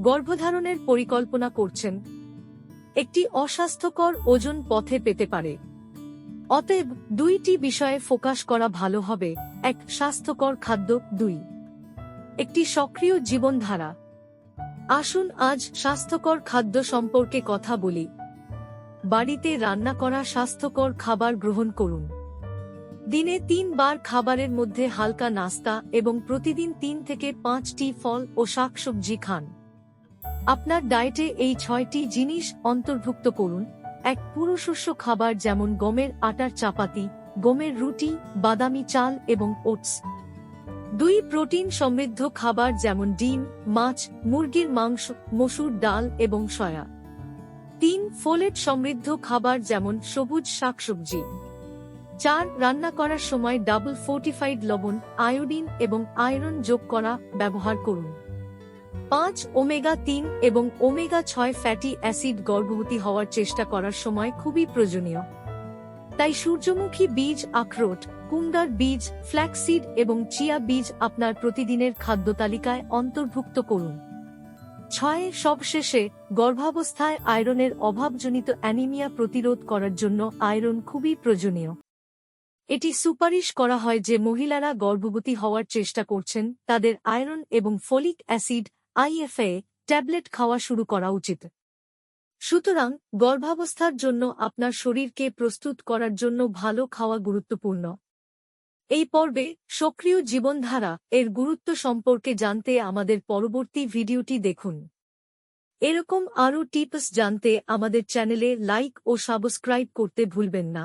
গর্ভধারণের পরিকল্পনা করছেন। একটি অস্বাস্থ্যকর ওজন পথে পেতে পারে। অতএব দুইটি বিষয়ে ফোকাস করা ভালো হবে। এক, স্বাস্থ্যকর খাদ্য। দুই, একটি সক্রিয় জীবনধারা। আসুন আজ স্বাস্থ্যকর খাদ্য সম্পর্কে কথা বলি। বাড়িতে রান্না করা স্বাস্থ্যকর খাবার গ্রহণ করুন। দিনে তিনবার খাবারের মধ্যে হালকা নাস্তা এবং প্রতিদিন তিন থেকে পাঁচটি ফল ও শাকসবজি খান। আপনার ডায়েটে এই ছয়টি জিনিস অন্তর্ভুক্ত করুন। এক, পুরো শস্য খাবার যেমন গমের আটার চাপাতি, গমের রুটি, বাদামি চাল এবং ওটস। দুই, প্রোটিন সমৃদ্ধ খাবার যেমন ডিম, মাছ, মুরগির মাংস, মসুর ডাল এবং সয়া। তিন, ফোলেট সমৃদ্ধ খাবার যেমন সবুজ শাকসবজি। চার, রান্না করার সময় ডাবল ফোর্টিফাইড লবণ, আয়োডিন এবং আয়রন যোগ করা ব্যবহার করুন। পাঁচ ওমেগা তিন এবং ওমেগা ছয় ফ্যাটি অ্যাসিড গর্ভবতী হওয়ার চেষ্টা করার সময় খুবই প্রয়োজনীয়। তাই সূর্যমুখী বীজ আখরোট, কুমড়ার বীজ ফ্ল্যাক্সিড এবং চিয়া বীজ আপনার প্রতিদিনের খাদ্য তালিকায় অন্তর্ভুক্ত করুন। ছয় সবশেষে, গর্ভাবস্থায় আয়রনের অভাবজনিত অ্যানিমিয়া প্রতিরোধ করার জন্য আয়রন খুবই প্রয়োজনীয়। এটি সুপারিশ করা হয় যে মহিলারা গর্ভবতী হওয়ার চেষ্টা করছেন, তাদের আয়রন এবং ফলিক অ্যাসিড আইএফএ ট্যাবলেট খাওয়া শুরু করা উচিত। সুতরাং গর্ভাবস্থার জন্য আপনার শরীরকে প্রস্তুত করার জন্য ভালো খাওয়া গুরুত্বপূর্ণ। এই পর্বে সক্রিয় জীবনধারা এর গুরুত্ব সম্পর্কে জানতে আমাদের পরবর্তী ভিডিওটি দেখুন। এরকম আরও টিপস জানতে আমাদের চ্যানেলে লাইক ও সাবস্ক্রাইব করতে ভুলবেন না।